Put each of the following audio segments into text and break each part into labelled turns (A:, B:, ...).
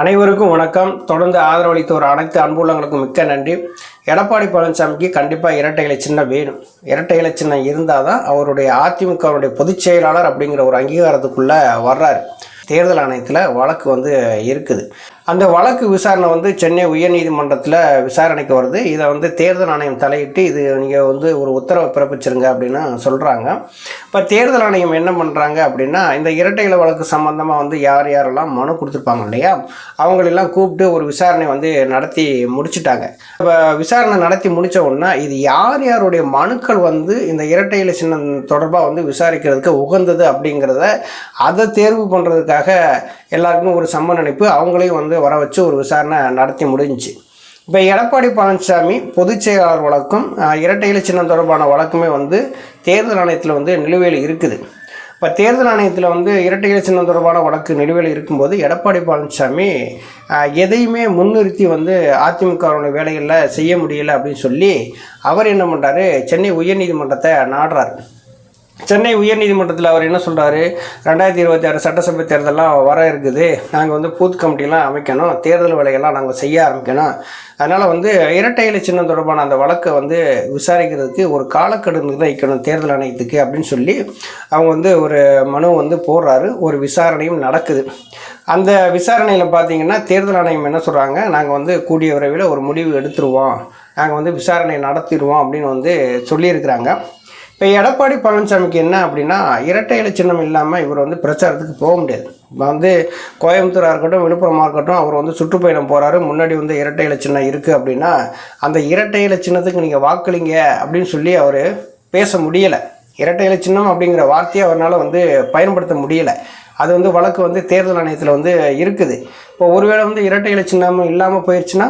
A: அனைவருக்கும் வணக்கம். தொடர்ந்து ஆதரவளித்த ஒரு அனைத்து அன்புள்ளங்களுக்கும் மிக்க நன்றி. எடப்பாடி பழனிசாமிக்கு கண்டிப்பாக இரட்டை இலை சின்னம் வேணும். இரட்டை இலை சின்னம் இருந்தால் தான் அவருடைய அதிமுகவுடைய பொதுச் செயலாளர் அப்படிங்கிற ஒரு அங்கீகாரத்துக்குள்ளே வர்றாரு. தேர்தல் ஆணையத்தில் வழக்கு வந்து இருக்குது. அந்த வழக்கு விசாரணை வந்து சென்னை உயர்நீதிமன்றத்தில் விசாரணைக்கு வருது. இதை வந்து தேர்தல் ஆணையம் தலையிட்டு இது நீங்கள் வந்து ஒரு உத்தரவை பிறப்பிச்சிருங்க அப்படின்னு சொல்கிறாங்க இப்போ தேர்தல் ஆணையம் என்ன பண்ணுறாங்க அப்படின்னா இந்த இரட்டை இலை வழக்கு சம்மந்தமாக வந்து யார் யாரெல்லாம் மனு கொடுத்துருப்பாங்க இல்லையா அவங்களெல்லாம் கூப்பிட்டு ஒரு விசாரணை வந்து நடத்தி முடிச்சுட்டாங்க. இப்போ விசாரணை நடத்தி முடித்த உடனே இது யார் யாருடைய மனுக்கள் வந்து இந்த இரட்டை இலை சின்னம் தொடர்பாக வந்து விசாரிக்கிறதுக்கு உகந்தது அப்படிங்கிறத அதை தேர்வு பண்ணுறதுக்காக எல்லாருக்கும் ஒரு சம்மன் அனுப்பி அவங்களையும் வந்து வர வச்சு ஒரு விசாரணை நடத்தி முடிஞ்சிச்சு. இப்போ எடப்பாடி பழனிசாமி பொதுச் செயலாளர் வழக்கும் இரட்டை இலை சின்னம் தொடர்பான வழக்குமே வந்து தேர்தல் ஆணையத்தில் வந்து நிலுவையில் இருக்குது. இப்போ தேர்தல் ஆணையத்தில் வந்து இரட்டை இலை சின்னம் தொடர்பான வழக்கு நிலுவையில் இருக்கும்போது எடப்பாடி பழனிசாமி எதையுமே முன்னிறுத்தி வந்து அதிமுகவுடைய வேலைகளில் செய்ய முடியல அப்படின்னு சொல்லி அவர் என்ன பண்ணுறாரு சென்னை உயர்நீதிமன்றத்தை நாடுறார். சென்னை உயர்நீதிமன்றத்தில் அவர் என்ன சொல்கிறாரு ரெண்டாயிரத்தி இருபத்தி ஆறு சட்டசபை தேர்தலெலாம் வர இருக்குது. நாங்கள் வந்து பூத் கமிட்டிலாம் அமைக்கணும். தேர்தல் வேலைகள்லாம் நாங்கள் செய்ய ஆரம்பிக்கணும். அதனால் வந்து இரட்டை இலை சின்னம் தொடர்பான அந்த வழக்கை வந்து விசாரிக்கிறதுக்கு ஒரு காலக்கெடு நிர்ணயிக்கணும் தேர்தல் ஆணையத்துக்கு அப்படின்னு சொல்லி அவங்க வந்து ஒரு மனு வந்து போடுறாரு. ஒரு விசாரணையும் நடக்குது. அந்த விசாரணையில் பார்த்தீங்கன்னா தேர்தல் ஆணையம் என்ன சொல்கிறாங்க நாங்கள் வந்து கூடிய விரைவில் ஒரு முடிவு எடுத்துருவோம். நாங்கள் வந்து விசாரணை நடத்திடுவோம் அப்படின்னு வந்து சொல்லியிருக்கிறாங்க. இப்போ எடப்பாடி பழனிசாமிக்கு என்ன அப்படின்னா இரட்டை இலை சின்னம் இல்லாமல் இவர் வந்து பிரச்சாரத்துக்கு போக முடியாது. இப்போ வந்து கோயம்புத்தூராக இருக்கட்டும் விழுப்புரமாக இருக்கட்டும் அவர் வந்து சுற்றுப்பயணம் போகிறாரு முன்னாடி வந்து இரட்டை இலை சின்னம் இருக்குது அப்படின்னா அந்த இரட்டை இலை சின்னத்துக்கு நீங்கள் வாக்களிங்க அப்படின்னு சொல்லி அவர் பேச முடியலை. இரட்டை இலை சின்னம் அப்படிங்கிற வார்த்தையை அவரால் வந்து பயன்படுத்த முடியலை. அது வந்து வழக்கு வந்து தேர்தல் ஆணையத்தில் வந்து இருக்குது. இப்போ ஒருவேளை வந்து இரட்டை இலை சின்னமும் இல்லாமல் போயிடுச்சுன்னா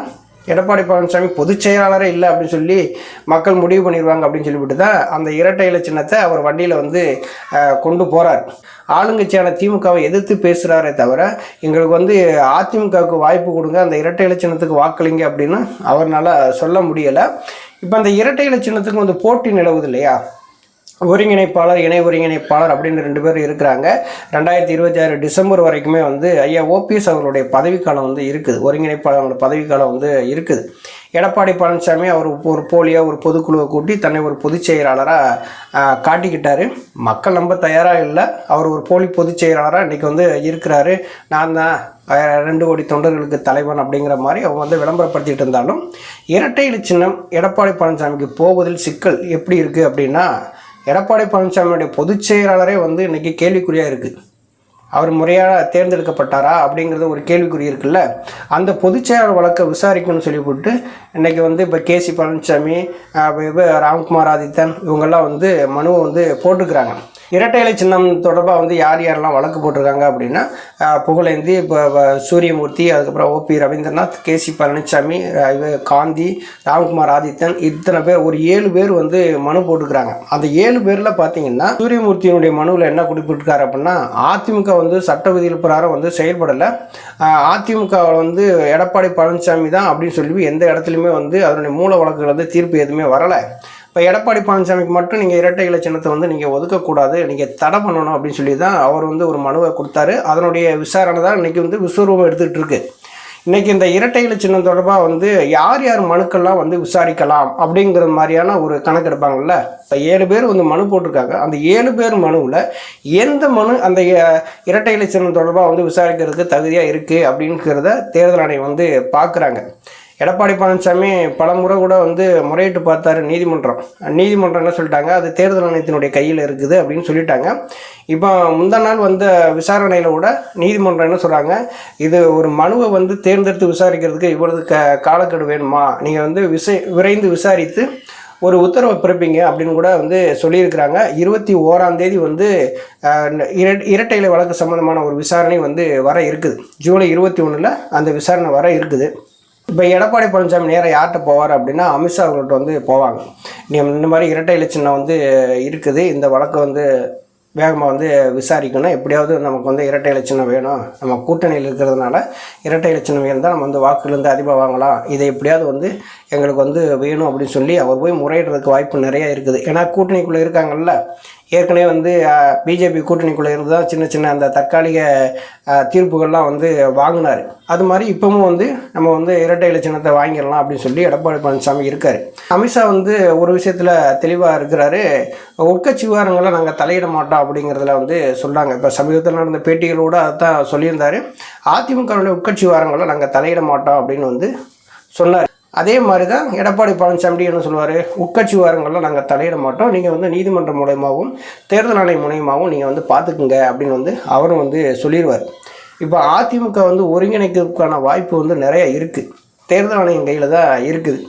A: எடப்பாடி பழனிசாமி பொதுச் செயலாளரே இல்லை அப்படின்னு சொல்லி மக்கள் முடிவு பண்ணிடுவாங்க அப்படின்னு சொல்லிவிட்டு தான் அந்த இரட்டை இலை சின்னத்தை அவர் வண்டியில் வந்து கொண்டு போகிறார் ஆளுங்கட்சியான திமுகவை எதிர்த்து பேசுகிறாரே தவிர எங்களுக்கு வந்து அதிமுகவுக்கு வாய்ப்பு கொடுங்க அந்த இரட்டை இலை சின்னத்துக்கு வாக்களிங்க அப்படின்னு அவரால் சொல்ல முடியலை. இப்போ அந்த இரட்டை இலை சின்னத்துக்கு வந்து போட்டி நிலவுது இல்லையா? ஒருங்கிணைப்பாளர் இணை ஒருங்கிணைப்பாளர் அப்படின்னு ரெண்டு பேர் இருக்கிறாங்க. ரெண்டாயிரத்தி இருபத்தி ஆறு டிசம்பர் வரைக்குமே வந்து ஐயா ஓபிஎஸ் அவர்களுடைய பதவிக்காலம் வந்து இருக்குது. ஒருங்கிணைப்பாளர் அவங்களோட பதவிக்காலம் வந்து இருக்குது. எடப்பாடி பழனிசாமி அவர் ஒரு போலியாக ஒரு பொதுக்குழுவை கூட்டி தன்னை ஒரு பொதுச் செயலாளராக காட்டிக்கிட்டார். மக்கள் நம்ப தயாராக இல்லை. அவர் ஒரு போலி பொதுச் செயலாளராக இன்றைக்கி வந்து இருக்கிறாரு. நான் தான் ரெண்டு கோடி தொண்டர்களுக்கு தலைவன் அப்படிங்கிற மாதிரி அவங்க வந்து விளம்பரப்படுத்திகிட்டு இருந்தாலும் இரட்டை சின்னம் எடப்பாடி பழனிசாமிக்கு போவதில் சிக்கல் எப்படி இருக்குது அப்படின்னா எடப்பாடி பழனிசாமியுடைய பொதுச் செயலாளரே வந்து இன்றைக்கி கேள்விக்குறியாக இருக்குது அவர் முறையாக தேர்ந்தெடுக்கப்பட்டாரா அப்படிங்கிறது ஒரு கேள்விக்குறி இருக்குல்ல? அந்த பொதுச்செயலாளர் வழக்கை விசாரிக்கணும்னு சொல்லிவிட்டு இன்றைக்கி வந்து இப்போ கேசி பழனிசாமி ராம்குமார் ஆதித்தன் இவங்கெல்லாம் வந்து மனுவை வந்து போட்டுக்கிறாங்க இரட்டை இலை சின்னம் தொடர்பாக வந்து யார் யாரெல்லாம் வழக்கு போட்டிருக்காங்க அப்படின்னா புகழேந்தி இப்போ சூரியமூர்த்தி அதுக்கப்புறம் ஓபி ரவீந்திரநாத் கேசி பழனிசாமி காந்தி ராம்குமார் ஆதித்தன் இத்தனை பேர் ஒரு ஏழு பேர் வந்து மனு போட்டுக்கிறாங்க அந்த ஏழு பேரில் பார்த்தீங்கன்னா சூரியமூர்த்தியினுடைய மனுவில் என்ன குறிப்பிட்டிருக்காரு அப்படின்னா அதிமுக வந்து சட்ட விதிகள் பிரகாரம் வந்து செயல்படலை. அதிமுக வந்து எடப்பாடி பழனிசாமி தான் அப்படின்னு சொல்லி எந்த இடத்துலையுமே வந்து அதனுடைய மூல வழக்குகள் வந்து தீர்ப்பு எதுவுமே வரலை. இப்போ எடப்பாடி பழனிசாமிக்கு மட்டும் நீங்கள் இரட்டை இலை சின்னத்தை வந்து நீங்கள் ஒதுக்கக்கூடாது நீங்கள் தடை பண்ணணும் அப்படின்னு சொல்லி தான் அவர் வந்து ஒரு மனுவை கொடுத்தாரு. அதனுடைய விசாரணை தான் இன்றைக்கி வந்து விஸ்வரூபம் எடுத்துகிட்டு இருக்குது இன்றைக்கி இந்த இரட்டை இலை சின்னம் தொடர்பாக வந்து யார் யார் மனுக்கள்லாம் வந்து விசாரிக்கலாம் அப்படிங்கிற மாதிரியான ஒரு கணக்கு எடுப்பாங்கல்ல? இப்போ ஏழு பேர் வந்து மனு போட்டிருக்காங்க. அந்த ஏழு பேர் மனுவில் எந்த மனு அந்த இரட்டை இலை சின்னம் தொடர்பாக வந்து விசாரிக்கிறதுக்கு தகுதியாக இருக்குது அப்படிங்கிறத தேர்தல் ஆணையம் வந்து பார்க்குறாங்க எடப்பாடி பழனிசாமி பல முறை கூட வந்து முறையிட்டு பார்த்தாரு நீதிமன்றம். நீதிமன்றம் என்ன சொல்லிட்டாங்க? அது தேர்தல் ஆணையத்தினுடைய கையில் இருக்குது அப்படின்னு சொல்லிட்டாங்க. இப்போ முந்தா நாள் வந்த விசாரணையில் கூட நீதிமன்றம் என்ன சொல்கிறாங்க இது ஒரு மனுவை வந்து தேர்ந்தெடுத்து விசாரிக்கிறதுக்கு இவ்வளவு க காலக்கெடு வேணுமா? நீங்கள் வந்து விசை விரைந்து விசாரித்து ஒரு உத்தரவை பிறப்பிங்க அப்படின்னு கூட வந்து சொல்லியிருக்கிறாங்க. இருபத்தி ஓராம் தேதி வந்து அஹ், இர- இரட்டை இலை வழக்கு சம்மந்தமான ஒரு விசாரணை வந்து வர இருக்குது. ஜூலை இருபத்தி ஒன்றில் அந்த விசாரணை வர இருக்குது. இப்போ எடப்பாடி பழனிசாமி நேராக யார்கிட்ட போவார் அப்படின்னா அமித்ஷா அவர்கள்ட்ட வந்து போவாங்க. இந்த மாதிரி இரட்டை இலை வந்து இருக்குது. இந்த வழக்கை வந்து வேகமாக வந்து விசாரிக்கணும். எப்படியாவது நமக்கு வந்து இரட்டை இலச்சினம் வேணும். நம்ம கூட்டணியில் இருக்கிறதுனால இரட்டை இலச்சினம் சின்னம் இருந்தால் நம்ம வந்து வாக்குலேருந்து அதிகமாக வாங்கலாம். இதை எப்படியாவது வந்து எங்களுக்கு வந்து வேணும் அப்படின்னு சொல்லி அவர் போய் முறையிடுறதுக்கு வாய்ப்பு நிறையா இருக்குது. ஏன்னா கூட்டணிக்குள்ளே இருக்காங்கல்ல. ஏற்கனவே வந்து பிஜேபி கூட்டணிக்குள்ளே இருந்து தான் சின்ன சின்ன அந்த தற்காலிக தீர்ப்புகள்லாம் வந்து வாங்கினார். அது மாதிரி இப்பவும் வந்து நம்ம வந்து இரட்டை இலச்சினத்தை சின்னத்தை வாங்கிடலாம் அப்படின்னு சொல்லி எடப்பாடி பழனிசாமி இருக்கார். அமித்ஷா வந்து ஒரு விஷயத்தில் தெளிவாக இருக்கிறாரு. உட்கட்சி விவகாரங்களை நாங்கள் தலையிட மாட்டோம் அப்படிங்கிறதுல வந்து சொல்கிறாங்க இப்போ சமீபத்தில் நடந்த பேட்டிகளோடு அதான் சொல்லியிருந்தாரு. அதிமுகவுடைய உட்கட்சி விவகாரங்களை நாங்கள் தலையிட மாட்டோம் அப்படின்னு வந்து சொன்னார். அதே மாதிரி தான் எடப்பாடி பழனிசாமி என்ன சொல்லுவார்? உட்கட்சி விவகாரங்களில் நாங்கள் தலையிட மாட்டோம். நீங்கள் வந்து நீதிமன்றம் மூலயமாகவும் தேர்தல் ஆணையம் மூலயமாவும் நீங்கள் வந்து பார்த்துக்குங்க அப்படின்னு வந்து அவரும் வந்து சொல்லிடுவார் இப்போ அதிமுக வந்து ஒருங்கிணைக்கிறதுக்கான வாய்ப்பு வந்து நிறைய இருக்குது தேர்தல் ஆணையம் கையில் தான் இருக்குது.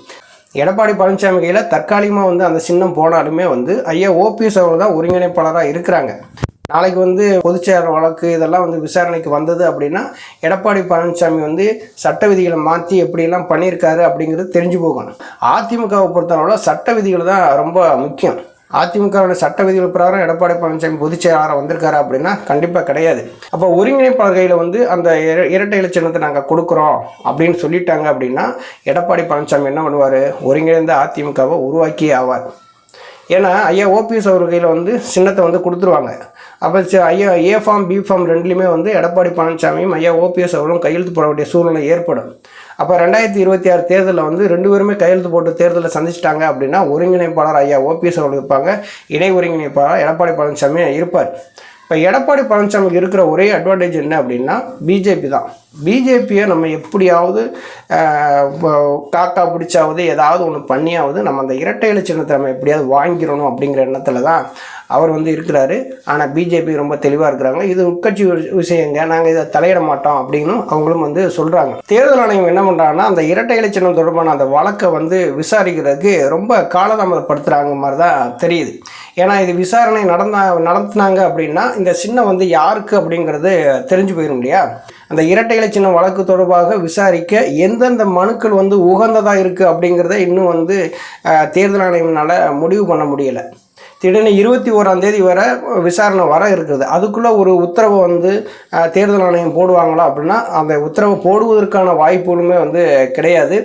A: எடப்பாடி பழனிசாமி கையில் தற்காலிகமாக வந்து அந்த சின்னம் போனாலுமே வந்து ஐயா ஓபிஎஸ் அவர்கள் தான் ஒருங்கிணைப்பாளராக இருக்கிறாங்க. நாளைக்கு வந்து பொதுச்செயலாளர் வழக்கு இதெல்லாம் வந்து விசாரணைக்கு வந்தது அப்படின்னா எடப்பாடி பழனிசாமி வந்து சட்ட விதிகளை மாற்றி எப்படியெல்லாம் பண்ணியிருக்காரு அப்படிங்கிறது தெரிஞ்சு போகணும். அதிமுகவை பொறுத்தளவில் சட்ட விதிகள் தான் ரொம்ப முக்கியம். அதிமுகவோட சட்ட விதிகள் பிரகாரம் எடப்பாடி பழனிசாமி பொதுச் செயலாளராக வந்திருக்காரு அப்படின்னா கண்டிப்பாக கிடையாது. அப்போ ஒருங்கிணைப்பாளர் கையில் வந்து அந்த இர- இரட்டை இலை சின்னத்தை நாங்கள் கொடுக்குறோம் அப்படின்னு சொல்லிட்டாங்க அப்படின்னா எடப்பாடி பழனிசாமி என்ன பண்ணுவார்? ஒருங்கிணைந்த அதிமுகவை உருவாக்கியே ஆவார். ஏன்னா ஐயா ஓபிஎஸ் அவர் கையில் வந்து சின்னத்தை வந்து கொடுத்துருவாங்க. அப்போ ஐயா ஏ ஃபார்ம் பி ஃபார்ம் ரெண்டுலேயுமே வந்து எடப்பாடி பழனிசாமியும் ஐயா ஓபிஎஸ் அவர்களும் கையெழுத்து போட வேண்டிய சூழ்நிலை ஏற்படும். அப்போ ரெண்டாயிரத்தி இருபத்தி ஆறு தேர்தலில் வந்து ரெண்டு பேருமே கையெழுத்து போட்டு தேர்தலில் சந்திச்சிட்டாங்க அப்படின்னா ஒருங்கிணைப்பாளர் ஐயா ஓபிஎஸ் அவர்கள் இருப்பாங்க. இணை ஒருங்கிணைப்பாளர் எடப்பாடி பழனிசாமி இருப்பார். இப்போ எடப்பாடி பழனிசாமிக்கு இருக்கிற ஒரே அட்வான்டேஜ் என்ன அப்படின்னா பிஜேபி தான். பிஜேபியை நம்ம எப்படியாவது காக்கா பிடிச்சாவது ஏதாவது ஒன்று பண்ணியாவது நம்ம அந்த இரட்டை இலை சின்னத்தை நம்ம எப்படியாவது வாங்கிடணும் அப்படிங்கிற எண்ணத்தில் தான் அவர் வந்து இருக்கிறாரு. ஆனால் பிஜேபி ரொம்ப தெளிவாக இருக்கிறாங்க. இது உட்கட்சி விஷயங்க. நாங்கள் இதை தலையிட மாட்டோம் அப்படின்னு அவங்களும் வந்து சொல்கிறாங்க தேர்தல் ஆணையம் என்ன பண்ணுறாங்கன்னா அந்த இரட்டை இலை சின்னம் தொடர்பான அந்த வழக்கை வந்து விசாரிக்கிறதுக்கு ரொம்ப காலதாமதப்படுத்துகிறாங்க மாதிரி தான் தெரியுது. ஏன்னா இது விசாரணை நடந்தா நடத்தினாங்க அப்படின்னா இந்த சின்னம் வந்து யாருக்கு அப்படிங்கிறது தெரிஞ்சு போயிடும் இல்லையா? அந்த இரட்டை இலை சின்னம் வழக்கு தொடர்பாக விசாரிக்க எந்தெந்த மனுக்கள் வந்து உகந்ததாக இருக்குது அப்படிங்கிறத இன்னும் வந்து தேர்தல் ஆணையம்னால் முடிவு பண்ண முடியலை. திடீர்னு இருபத்தி ஓராம் தேதி வரை விசாரணை வர இருக்குது. அதுக்குள்ளே ஒரு உத்தரவை வந்து தேர்தல் ஆணையம் போடுவாங்களா அப்படின்னா அந்த உத்தரவை போடுவதற்கான வாய்ப்புகளுமே வந்து கிடையாது.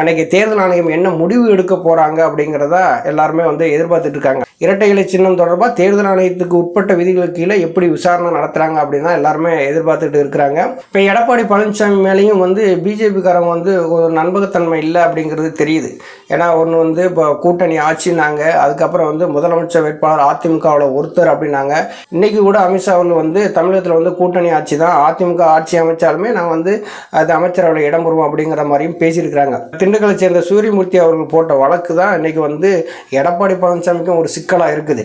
A: அன்றைக்கி தேர்தல் ஆணையம் என்ன முடிவு எடுக்க போகிறாங்க அப்படிங்கிறத எல்லாருமே வந்து எதிர்பார்த்துட்டு இருக்காங்க. இரட்டை இலை சின்னம் தொடர்பாக தேர்தல் ஆணையத்துக்கு உட்பட்ட விதிகளுக்கு கீழே எப்படி விசாரணை நடத்துகிறாங்க அப்படின்னு தான் எல்லாருமே எதிர்பார்த்துட்டு இருக்கிறாங்க. இப்போ எடப்பாடி பழனிசாமி மேலேயும் வந்து பிஜேபிக்காரங்க வந்து ஒரு நண்பகத்தன்மை இல்லை அப்படிங்கிறது தெரியுது. ஏன்னா ஒன்று வந்து இப்போ கூட்டணி ஆட்சினாங்க. அதுக்கப்புறம் வந்து முதலமைச்சர் வேட்பாளர் அதிமுகவில் ஒருத்தர் அப்படின்னாங்க. இன்னைக்கு கூட அமித்ஷா வந்து வந்து தமிழகத்தில் வந்து கூட்டணி ஆட்சி தான். அதிமுக ஆட்சி அமைச்சாலுமே நாங்கள் வந்து அது அமைச்சரவையில் இடம் பெறுவோம் அப்படிங்கிற மாதிரியும் பேசியிருக்கிறாங்க. திண்டுக்கலை சேர்ந்த சூரியமூர்த்தி அவர்கள் போட்ட வழக்கு தான் இன்னைக்கு வந்து எடப்பாடி பழனிசாமிக்கும் ஒரு சிக்கலாக இருக்குது.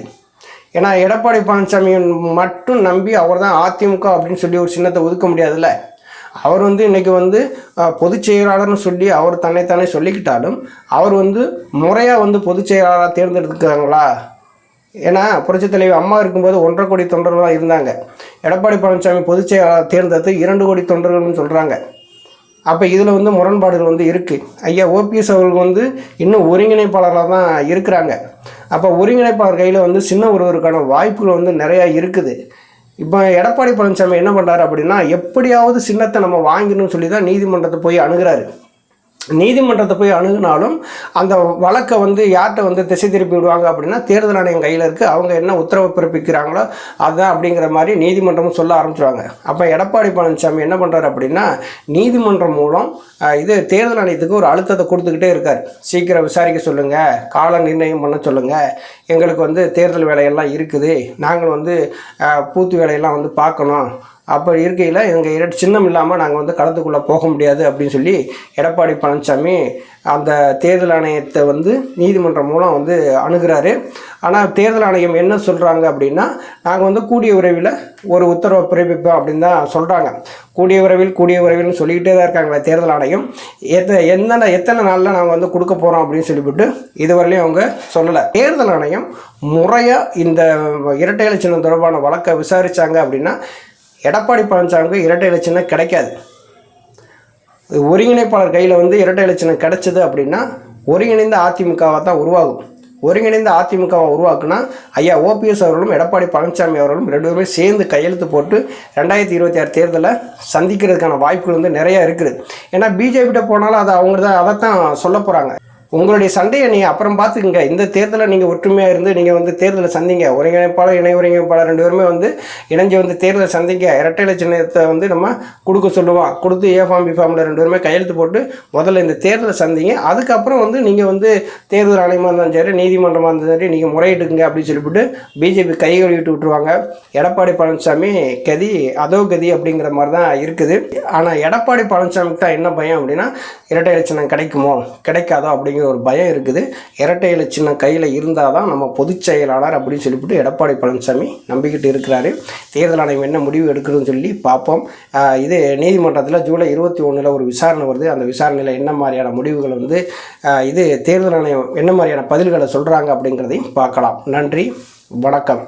A: ஏன்னா எடப்பாடி பழனிசாமி மட்டும் நம்பி அவர் தான் அதிமுக அப்படின்னு சொல்லி ஒரு சின்னத்தை ஒதுக்க முடியாதுல்ல. அவர் வந்து இன்னைக்கு வந்து பொதுச் செயலாளர்னு சொல்லி அவர் தன்னைத்தானே சொல்லிக்கிட்டாலும் அவர் வந்து முறையாக வந்து பொதுச் செயலாளராக தேர்ந்தெடுத்துக்கிறாங்களா? ஏன்னா புரட்சித் தலைவி அம்மா இருக்கும்போது ஒன்றரை கோடி தொண்டர்களாக இருந்தாங்க. எடப்பாடி பழனிசாமி பொதுச் செயலாளர் தேர்ந்தெடுத்து இரண்டு கோடி தொண்டர்கள்னு சொல்கிறாங்க அப்போ இதில் வந்து முரண்பாடுகள் வந்து இருக்குது ஐயா ஓபிஎஸ் அவர்கள் வந்து இன்னும் ஒருங்கிணைப்பாளராக தான் இருக்கிறாங்க. அப்போ ஒருங்கிணைப்பாளர் கையில் வந்து சின்ன ஒருவருக்கான வாய்ப்புகள் வந்து நிறையா இருக்குது. இப்போ எடப்பாடி பழனிசாமி என்ன பண்ணுறாரு அப்படின்னா எப்படியாவது சின்னத்தை நம்ம வாங்கிடணும்னு சொல்லி தான் நீதிமன்றத்தை போய் அணுகிறாரு. நீதிமன்றத்தை போய் அணுகுனாலும் அந்த வழக்கை வந்து யார்கிட்ட வந்து திசை திருப்பி விடுவாங்க அப்படின்னா தேர்தல் ஆணையம் கையில் இருக்குது அவங்க என்ன உத்தரவு பிறப்பிக்கிறாங்களோ அதுதான் அப்படிங்கிற மாதிரி நீதிமன்றமும் சொல்ல ஆரம்பிச்சிருவாங்க. அப்போ எடப்பாடி பழனிசாமி என்ன பண்ணுறாரு அப்படின்னா நீதிமன்றம் மூலம் இது தேர்தல் ஆணையத்துக்கு ஒரு அழுத்தத்தை கொடுத்துக்கிட்டே இருக்கார். சீக்கிரம் விசாரிக்க சொல்லுங்கள் கால நிர்ணயம் பண்ண சொல்லுங்கள் எங்களுக்கு வந்து தேர்தல் வேலையெல்லாம் இருக்குது. நாங்கள் வந்து பூத்து வேலையெல்லாம் வந்து பார்க்கணும். அப்போ இருக்கையில் எங்கள் இரட்டு சின்னம் இல்லாமல் நாங்கள் வந்து களத்துக்குள்ளே போக முடியாது அப்படின்னு சொல்லி எடப்பாடி பழனிசாமி அந்த தேர்தல் ஆணையத்தை வந்து நீதிமன்றம் மூலம் வந்து அணுகிறாரு. ஆனால் தேர்தல் ஆணையம் என்ன சொல்கிறாங்க அப்படின்னா நாங்கள் வந்து கூடிய உறவில் ஒரு உத்தரவை பிறப்பிப்போம் அப்படின்னு தான் சொல்கிறாங்க கூடிய உறவில் கூடிய உறவில்னு சொல்லிக்கிட்டே தான் இருக்காங்களே தேர்தல் ஆணையம். எத்த எந்தெந்த எத்தனை நாளில் நாங்கள் வந்து கொடுக்க போகிறோம் அப்படின்னு சொல்லிவிட்டு இதுவரையிலையும் அவங்க சொல்லலை. தேர்தல் ஆணையம் முறையாக இந்த இரட்டை சின்னம் தொடர்பான வழக்கை விசாரித்தாங்க அப்படின்னா எடப்பாடி பழனிசாமிக்கு இரட்டை இலை கிடைக்காது. ஒருங்கிணைப்பாளர் கையில் வந்து இரட்டை இலை கிடைச்சது அப்படின்னா ஒருங்கிணைந்த அதிமுகவாக தான் உருவாகும். ஒருங்கிணைந்த அதிமுகவை உருவாக்குனா ஐயா ஓபிஎஸ் அவர்களும் எடப்பாடி பழனிசாமி அவர்களும் ரெண்டு பேருமே சேர்ந்து கையெழுத்து போட்டு ரெண்டாயிரத்தி இருபத்தி ஆறு தேர்தலை சந்திக்கிறதுக்கான வாய்ப்புகள் வந்து நிறையா இருக்குது. ஏன்னா பிஜேபிகிட்ட போனாலும் அதை அவங்க தான் அதைத்தான் சொல்ல போகிறாங்க உங்களுடைய சண்டையை நீங்கள் அப்புறம் பார்த்துக்குங்க. இந்த தேர்தலில் நீங்கள் ஒற்றுமையாக இருந்து நீங்கள் வந்து தேர்தலை சந்திங்க. ஒருங்கிணைப்பாளர் இணை ஒருங்கிணைப்பாளர் ரெண்டு பேருமே வந்து இணைஞ்சு வந்து தேர்தலை சந்திங்க. இரட்டை சின்னத்தை வந்து நம்ம கொடுக்க சொல்லுவோம் கொடுத்து ஏ ஃபார்ம் பி ஃபார்மில் ரெண்டு பேருமே கையெழுத்து போட்டு முதல்ல இந்த தேர்தலை சந்திங்க. அதுக்கப்புறம் வந்து நீங்கள் வந்து தேர்தல் ஆணையமாக இருந்தாலும் சரி நீதிமன்றமாக இருந்தாலும் சரி நீங்கள் முறையிட்டுக்குங்க அப்படின்னு சொல்லிவிட்டு பிஜேபி கை கழுவிட்டு விட்டுருவாங்க. எடப்பாடி பழனிசாமி கதி அதோ கதி அப்படிங்கிற மாதிரி தான் இருக்குது. ஆனால் எடப்பாடி பழனிசாமிக்கு தான் என்ன பயம் அப்படின்னா இரட்டை இலட்சணம் கிடைக்குமோ? கிடைக்காதோ அப்படிங்கிற ஒரு பயம் இருக்குது. இரட்டை இலை சின்ன கையில் இருந்தால் தான் நம்ம பொதுச் செயலாளர் அப்படின்னு சொல்லிவிட்டு எடப்பாடி பழனிசாமி நம்பிக்கிட்டு இருக்கிறாரு. தேர்தல் ஆணையம் என்ன முடிவு எடுக்கணும்னு சொல்லி பார்ப்போம். இது நீதிமன்றத்தில் ஜூலை இருபத்தி ஒன்றில் ஒரு விசாரணை வருது. அந்த விசாரணையில் என்ன மாதிரியான முடிவுகள் வந்து இது தேர்தல் ஆணையம் என்ன மாதிரியான பதில்களை சொல்கிறாங்க அப்படிங்கிறதையும் பார்க்கலாம். நன்றி வணக்கம்.